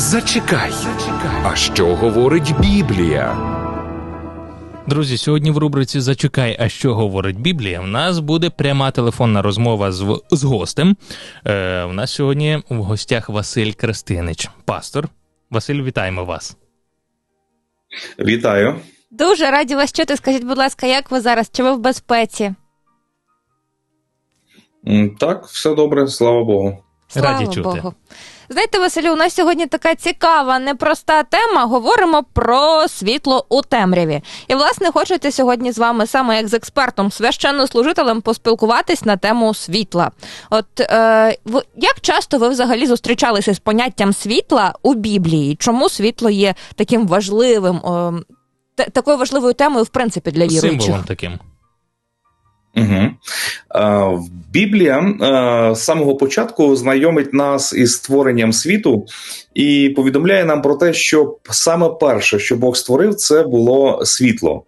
Зачекай. А що говорить Біблія? Друзі, сьогодні в рубриці Зачекай, а що говорить Біблія. В нас буде пряма телефонна розмова з, з гостем. Е, У нас сьогодні в гостях Василь Крестинич, пастор. Василь, вітаємо вас. Вітаю. Дуже раді вас чути. Скажіть, будь ласка, як ви зараз? Чи ви в безпеці? Так, все добре, слава Богу. Слава Раді чути. Богу. Знаєте, Василю, у нас сьогодні така цікава, непроста тема. Говоримо про світло у темряві. І, власне, хочете сьогодні з вами саме як з експертом, священнослужителем, поспілкуватись на тему світла. От е, як часто ви взагалі зустрічалися з поняттям світла у Біблії? Чому світло є таким важливим, е, такою важливою темою, в принципі, для віруючих? Символом таким. Угу. Біблія е, з самого початку знайомить нас із створенням світу і повідомляє нам про те, що саме перше, що Бог створив, це було світло.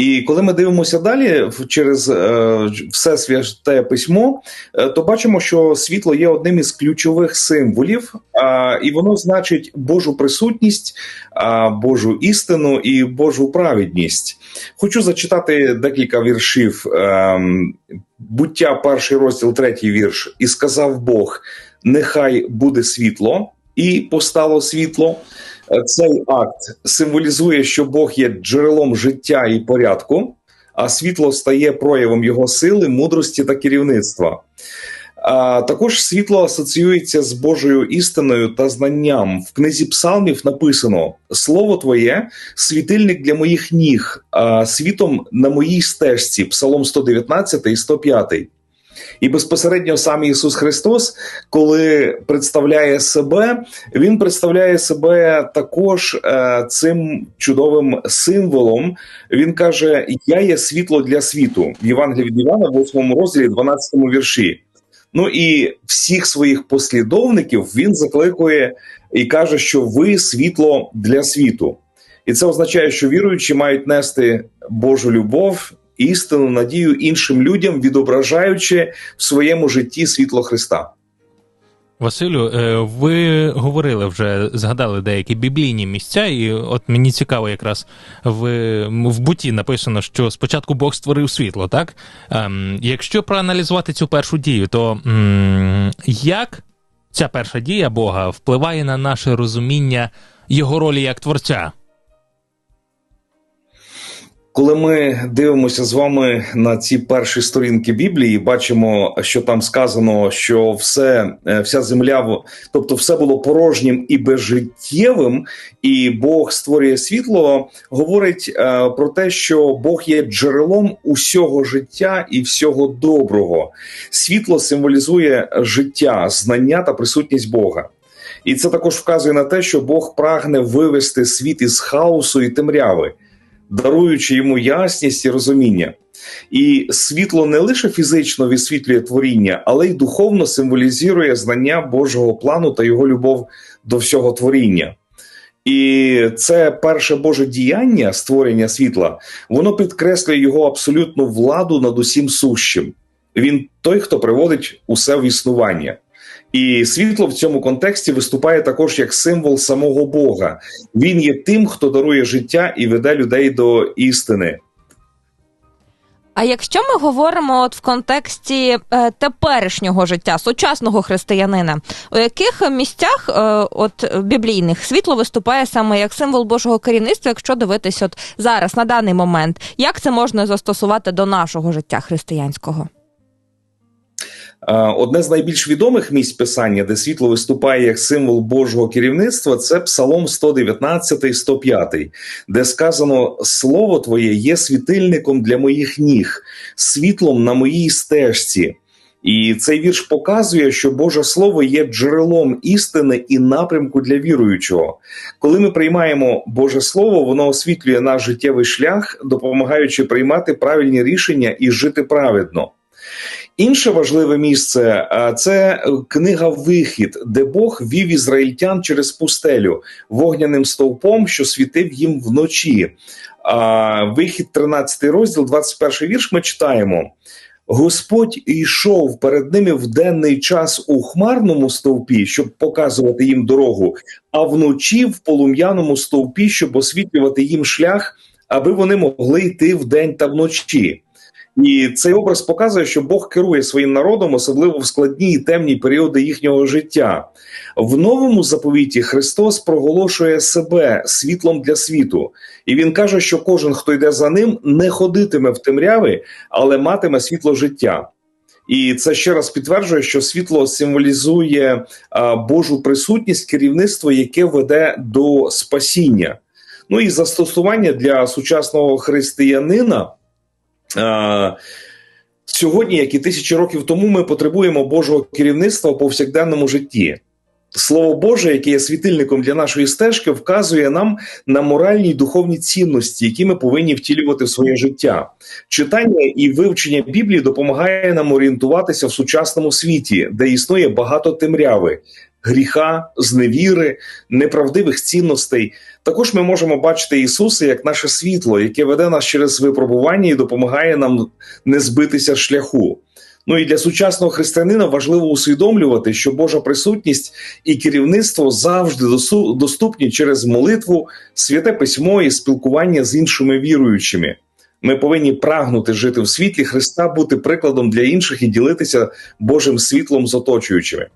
І коли ми дивимося далі через е, все святе письмо, е, то бачимо, що світло є одним із ключових символів, і воно значить Божу присутність, Божу істину і Божу праведність. Хочу зачитати декілька віршів. Ем, Буття, перший розділ, третій вірш. І сказав Бог: Нехай буде світло, і постало світло. Е, Цей акт символізує, що Бог є джерелом життя і порядку, а світло стає проявом його сили, мудрості та керівництва. Також світло асоціюється з Божою істиною та знанням. В книзі псалмів написано: Слово Твоє світильник для моїх ніг, світом на моїй стежці, Псалом 119 і 105. І безпосередньо сам Ісус Христос, коли представляє себе, Він представляє себе також е, цим чудовим символом. Він каже: Я є світло для світу в Євангелії від Івана, 8 розділі, 12 вірші. Ну і всіх своїх послідовників він закликує і каже, що ви світло для світу. І це означає, що віруючі мають нести Божу любов, істину, надію іншим людям, відображаючи в своєму житті світло Христа. Василю, е, ви говорили вже, згадали деякі біблійні місця, і от мені цікаво, якраз в, в буті написано, що спочатку Бог створив світло, так? Ем, якщо проаналізувати цю першу дію, то м, як ця перша дія Бога впливає на наше розуміння його ролі як творця? Коли ми дивимося з вами на ці перші сторінки Біблії, бачимо, що там сказано, що все, е, вся земля, тобто все було порожнім і безжиттєвим, і Бог створює світло, говорить е, про те, що Бог є джерелом усього життя і всього доброго. Світло символізує життя, знання та присутність Бога. І це також вказує на те, що Бог прагне вивести світ із хаосу і темряви даруючи йому ясність і розуміння. І світло не лише фізично висвітлює творіння, але й духовно символізує знання Божого плану та його любов до всього творіння. І це перше Боже діяння створення світла, воно підкреслює його абсолютну владу над усім сущим. Він той, хто приводить усе в існування. І світло в цьому контексті виступає також як символ самого Бога. Він є тим, хто дарує життя і веде людей до істини. А якщо ми говоримо от в контексті е, теперішнього життя, сучасного християнина, у яких місцях е, от біблійних світло виступає саме як символ Божого керівництва, якщо дивитись от зараз на даний момент, як це можна застосувати до нашого життя християнського? Е, Одне з найбільш відомих місць писання, де світло виступає як символ Божого керівництва, це Псалом 119, 105, де сказано: Слово Твоє є світильником для моїх ніг, світлом на моїй стежці. І цей вірш показує, що Боже Слово є джерелом істини і напрямку для віруючого. Коли ми приймаємо Боже Слово, воно освітлює наш життєвий шлях, допомагаючи приймати правильні рішення і жити праведно. Інше важливе місце це книга Вихід, де Бог вів ізраїльтян через пустелю вогняним стовпом, що світив їм вночі. А, Вихід, 13 розділ, 21 вірш. Ми читаємо. Господь йшов перед ними в денний час у хмарному стовпі, щоб показувати їм дорогу, а вночі в полум'яному стовпі, щоб освітлювати їм шлях, аби вони могли йти вдень та вночі. І цей образ показує, що Бог керує своїм народом, особливо в складні і темні періоди їхнього життя. В новому заповіті Христос проголошує себе світлом для світу, і він каже, що кожен, хто йде за ним, не ходитиме в темряві, але матиме світло життя. І це ще раз підтверджує, що світло символізує а, Божу присутність, керівництво, яке веде до спасіння. Ну і застосування для сучасного християнина. А, Сьогодні, як і тисячі років тому, ми потребуємо Божого керівництва в повсякденному житті. Слово Боже, яке є світильником для нашої стежки, вказує нам на моральні й духовні цінності, які ми повинні втілювати в своє життя. Читання і вивчення Біблії допомагає нам орієнтуватися в сучасному світі, де існує багато темряви, гріха, зневіри, неправдивих цінностей. Також ми можемо бачити Ісуса як наше світло, яке веде нас через випробування і допомагає нам не збитися шляху. Ну і для сучасного християнина важливо усвідомлювати, що Божа присутність і керівництво завжди доступні через молитву, святе письмо і спілкування з іншими віруючими. Ми повинні прагнути жити в світлі Христа, бути прикладом для інших і ділитися Божим світлом з оточуючими.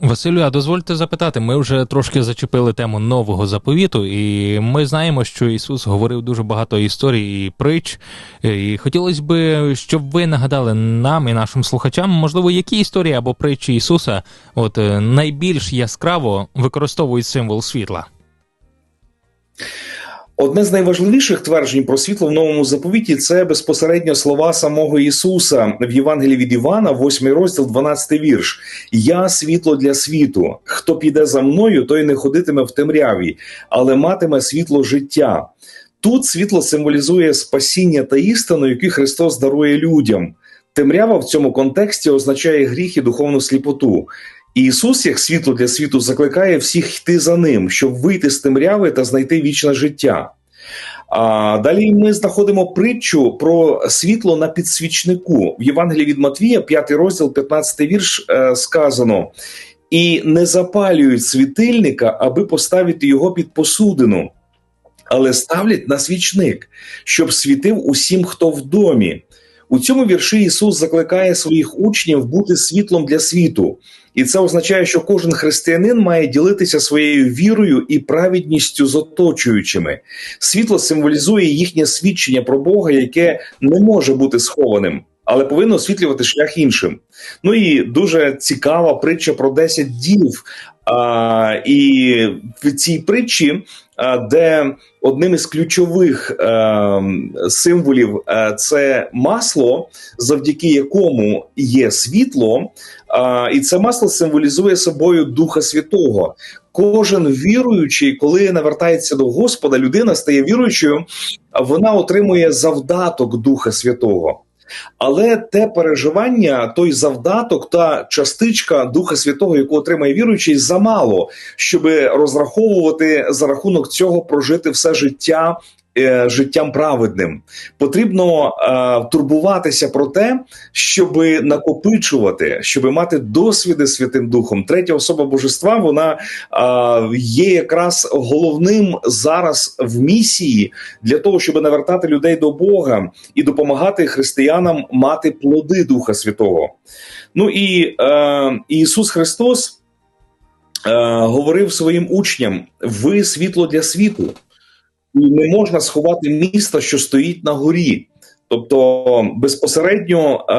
Василю, а дозвольте запитати, ми вже трошки зачепили тему нового заповіту, і ми знаємо, що Ісус говорив дуже багато історій і притч. І хотілося б, щоб ви нагадали нам і нашим слухачам, можливо, які історії або притчі Ісуса от найбільш яскраво використовують символ світла. Одне з найважливіших тверджень про світло в новому заповіті це безпосередньо слова самого Ісуса в Євангелії від Івана, 8 розділ, 12 вірш. Я світло для світу. Хто піде за мною, той не ходитиме в темряві, але матиме світло життя. Тут світло символізує спасіння та істину, які Христос дарує людям. Темрява в цьому контексті означає гріх і духовну сліпоту. І Ісус, як світло для світу, закликає всіх йти за ним, щоб вийти з темряви та знайти вічне життя. А далі ми знаходимо притчу про світло на підсвічнику в Євангелії від Матвія, 5 розділ, 15 вірш, е, сказано: і не запалюють світильника, аби поставити його під посудину, але ставлять на свічник, щоб світив усім, хто в домі. У цьому вірші Ісус закликає своїх учнів бути світлом для світу, і це означає, що кожен християнин має ділитися своєю вірою і праведністю з оточуючими. Світло символізує їхнє свідчення про Бога, яке не може бути схованим. Але повинно освітлювати шлях іншим. Ну і дуже цікава притча про 10 дів. А, І в цій притчі, де одним із ключових е, символів е, це масло, завдяки якому є світло, і це масло символізує собою Духа Святого. Кожен віруючий, коли навертається до Господа, людина стає віруючою, вона отримує завдаток Духа Святого. Але те переживання, той завдаток, та частичка Духа Святого, яку отримає віруючий, замало, щоб розраховувати за рахунок цього прожити все життя Е, життям праведним. Потрібно е, турбуватися про те, щоб накопичувати, щоб мати досвіди Святим Духом. Третя особа божества вона е, є якраз головним зараз в місії для того, щоб навертати людей до Бога і допомагати християнам мати плоди Духа Святого. Ну і е, Ісус Христос. Говорив своїм учням: ви світло для світу і не можна сховати місто, що стоїть на горі. Тобто безпосередньо е,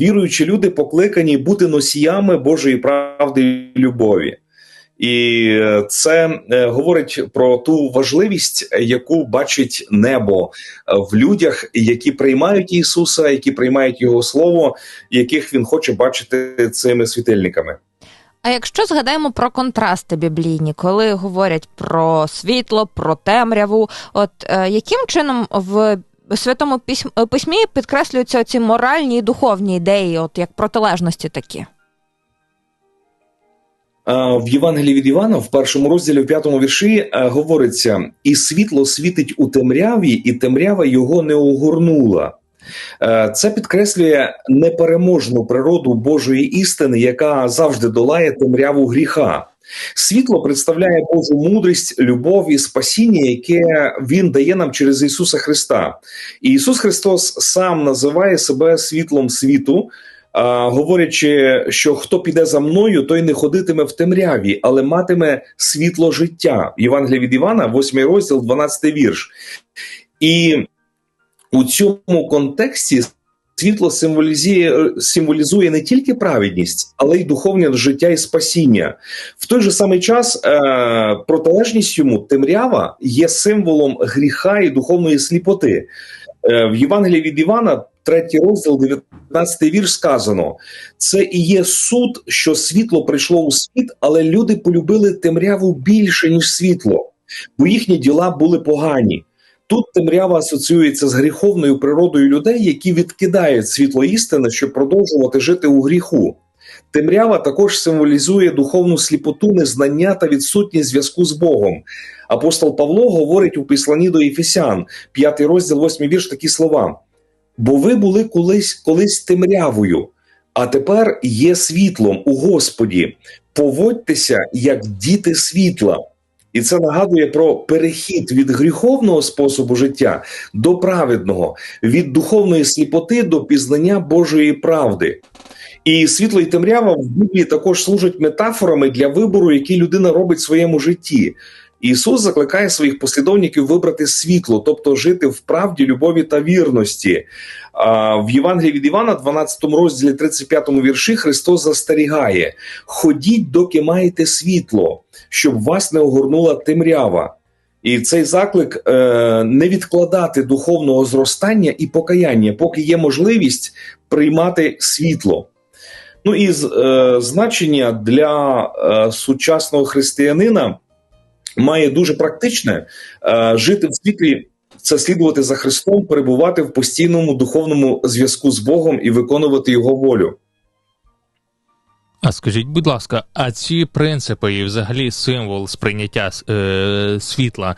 віруючі люди покликані бути носіями Божої правди і любові. І це е, говорить про ту важливість, яку бачить небо в людях, які приймають Ісуса, які приймають Його Слово, яких він хоче бачити цими світильниками. А якщо згадаємо про контрасти біблійні, коли говорять про світло, про темряву, от е, яким чином в святому письмі підкреслюються ці моральні і духовні ідеї, от як протилежності такі? В Євангелії від Івана, в першому розділі в п'ятому вірші, говориться: і світло світить у темряві, і темрява його не огорнула. Е, Це підкреслює непереможну природу Божої істини, яка завжди долає темряву гріха. Світло представляє Божу мудрість, любов і спасіння, яке Він дає нам через Ісуса Христа. І Ісус Христос сам називає себе світлом світу, говорячи, що хто піде за мною, той не ходитиме в темряві, але матиме світло життя. Євангелія від Івана, 8 розділ, 12 вірш. І у цьому контексті світло символізує, символізує не тільки праведність, але й духовне життя і спасіння. В той же самий час е, протилежність йому темрява є символом гріха і духовної сліпоти. Е, в Євангелії від Івана, третій розділ, 19 вірш сказано: це і є суд, що світло прийшло у світ, але люди полюбили темряву більше, ніж світло, бо їхні діла були погані. Тут темрява асоціюється з гріховною природою людей, які відкидають світло істини, щоб продовжувати жити у гріху. Темрява також символізує духовну сліпоту, незнання та відсутність зв'язку з Богом. Апостол Павло говорить у післанні до Ефесян, 5 розділ, 8 вірш, такі слова: бо ви були колись колись темрявою, а тепер є світлом у Господі. Поводьтеся як діти світла. І це нагадує про перехід від гріховного способу життя до праведного, від духовної сліпоти до пізнання Божої правди. І світло і темрява в Біблії також служать метафорами для вибору, який людина робить в своєму житті. Ісус закликає своїх послідовників вибрати світло, тобто жити в правді, любові та вірності. А в Євангелії від Івана, 12 розділі 35 вірші, Христос застерігає: ходіть, доки маєте світло, щоб вас не огорнула темрява. І цей заклик е, не відкладати духовного зростання і покаяння, поки є можливість приймати світло. Ну і е, значення для е, сучасного християнина має дуже практичне е, жити в світлі. Це слідувати за Христом, перебувати в постійному духовному зв'язку з Богом і виконувати Його волю. А скажіть, будь ласка, а ці принципи і взагалі символ сприйняття е, світла,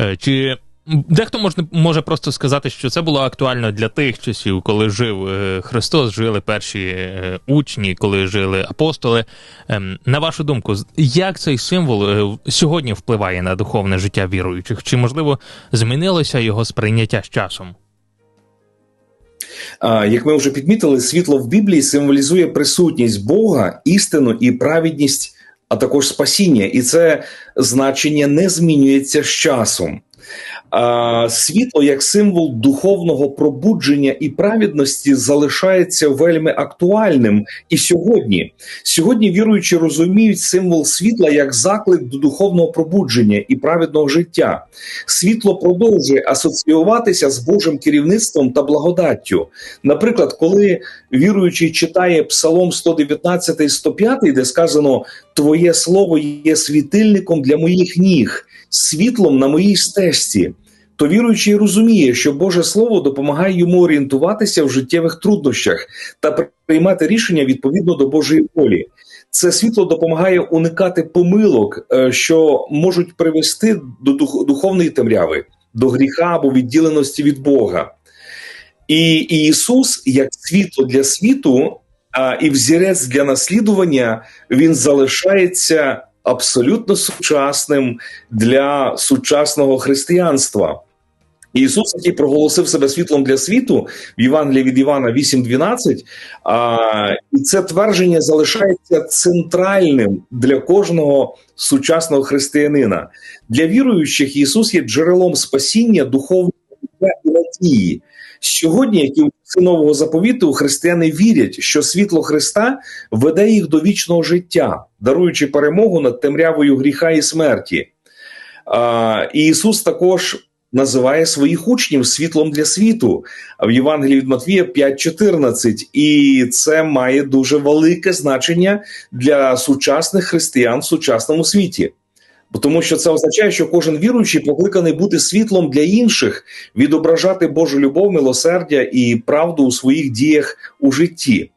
е, чи дехто може, може просто сказати, що це було актуально для тих часів, коли жив е, Христос, жили перші е, учні, коли жили апостоли. Е, на вашу думку, як цей символ е, сьогодні впливає на духовне життя віруючих? Чи можливо змінилося його сприйняття з часом? Як ми вже підмітили, світло в Біблії символізує присутність Бога, істину і праведність, а також спасіння, і це значення не змінюється з часом. Світло як символ духовного пробудження і праведності залишається вельми актуальним і сьогодні. Сьогодні віруючі розуміють символ світла як заклик до духовного пробудження і праведного життя. Світло продовжує асоціюватися з Божим керівництвом та благодаттю. Наприклад, коли віруючий читає Псалом 119 і 105, де сказано Твоє слово є світильником для моїх ніг світлом на моїй стежці, то віруючий розуміє, що Боже Слово допомагає йому орієнтуватися в життєвих труднощах та приймати рішення відповідно до Божої волі. Це світло допомагає уникати помилок, е, що можуть привести до духовної темряви, до гріха або відділеності від Бога. І Ісус, як світло для світу, а і взірець для наслідування, він залишається абсолютно сучасним для сучасного християнства. Ісус, який проголосив себе світлом для світу в Євангелії від Івана 8.12, а, і це твердження залишається центральним для кожного сучасного християнина. Для віруючих Ісус є джерелом спасіння, духовного і надії. Сьогодні, як і часи нового заповіту, християни вірять, що світло Христа веде їх до вічного життя, даруючи перемогу над темрявою гріха і смерті. А, і Ісус також називає своїх учнів світлом для світу в Євангелії від Матвія 5.14. І це має дуже велике значення для сучасних християн в сучасному світі. Бо тому, що це означає, що кожен віруючий покликаний бути світлом для інших, відображати Божу любов, милосердя і правду у своїх діях у житті.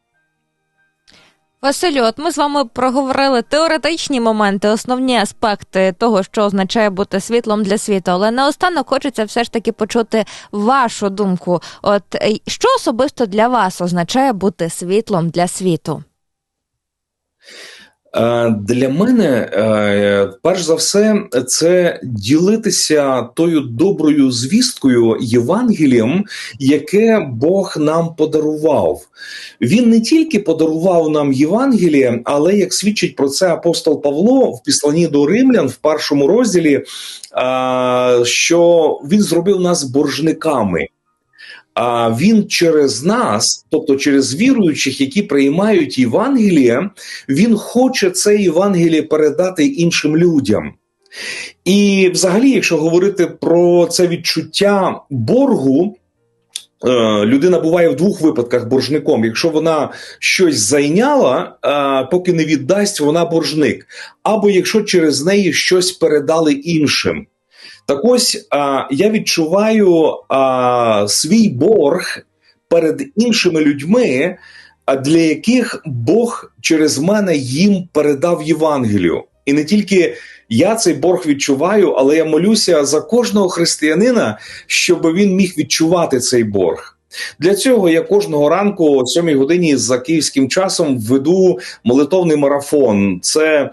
Василю, от ми з вами проговорили теоретичні моменти, основні аспекти того, що означає бути світлом для світу. Але наостанок хочеться все ж таки почути вашу думку. От е, що особисто для вас означає бути світлом для світу? Е, Для мене, е, перш за все, це ділитися тою доброю звісткою Євангелієм, яке Бог нам подарував. Він не тільки подарував нам Євангеліє, але як свідчить про це апостол Павло в післанні до Римлян в першому розділі, е, що він зробив нас боржниками. А він через нас, тобто через віруючих, які приймають Євангеліє, він хоче це Євангеліє передати іншим людям. І, взагалі, якщо говорити про це відчуття боргу, е, людина буває в двох випадках боржником. Якщо вона щось зайняла, е, поки не віддасть, вона боржник, або якщо через неї щось передали іншим. Так ось я відчуваю свій борг перед іншими людьми, для яких Бог через мене їм передав Євангелію. І не тільки я цей борг відчуваю, але я молюся за кожного християнина, щоб він міг відчувати цей борг. Для цього я кожного ранку о 7 годині за київським часом веду молитовний марафон. Це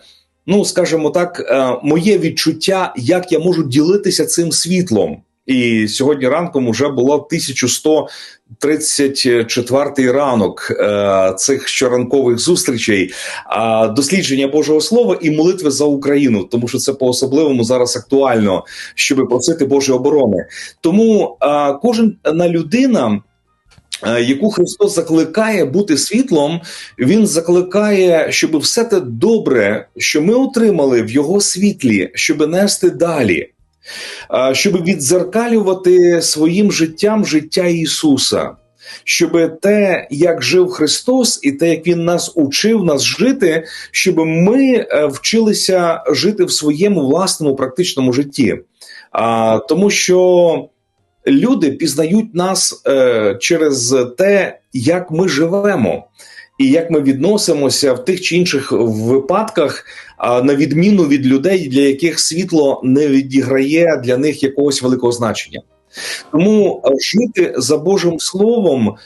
ну скажімо так, е, моє відчуття, як я можу ділитися цим світлом. І сьогодні ранком вже було 1134 ранок е, цих щоранкових зустрічей, е, дослідження Божого Слова і молитви за Україну, тому що це по особливому зараз актуально, щоб просити Божої оборони. Тому е, кожна людина. Е, яку Христос закликає бути світлом, Він закликає, щоб все те добре, що ми отримали в Його світлі, щоб нести далі, е, щоб відзеркалювати своїм життям життя Ісуса, щоб те, як жив Христос, і те, як Він нас учив нас жити, щоб ми е, вчилися жити в своєму власному практичному житті. Тому що люди пізнають нас е, через те, як ми живемо. І як ми відносимося в тих чи інших випадках, на відміну від людей, для яких світло не відіграє для них якогось великого значення, тому жити за Божим Словом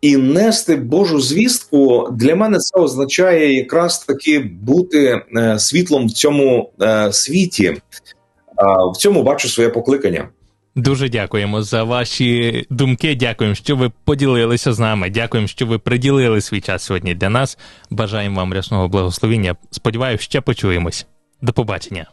і нести Божу звістку для мене це означає якраз таки бути е, світлом в цьому е, світі. В цьому бачу своє покликання. Дуже дякуємо за ваші думки. Дякуємо, що ви поділилися з нами. Дякуємо, що ви приділили свій час сьогодні для нас. Бажаємо вам рясного благословіння. Сподіваюся, ще почуємось. До побачення.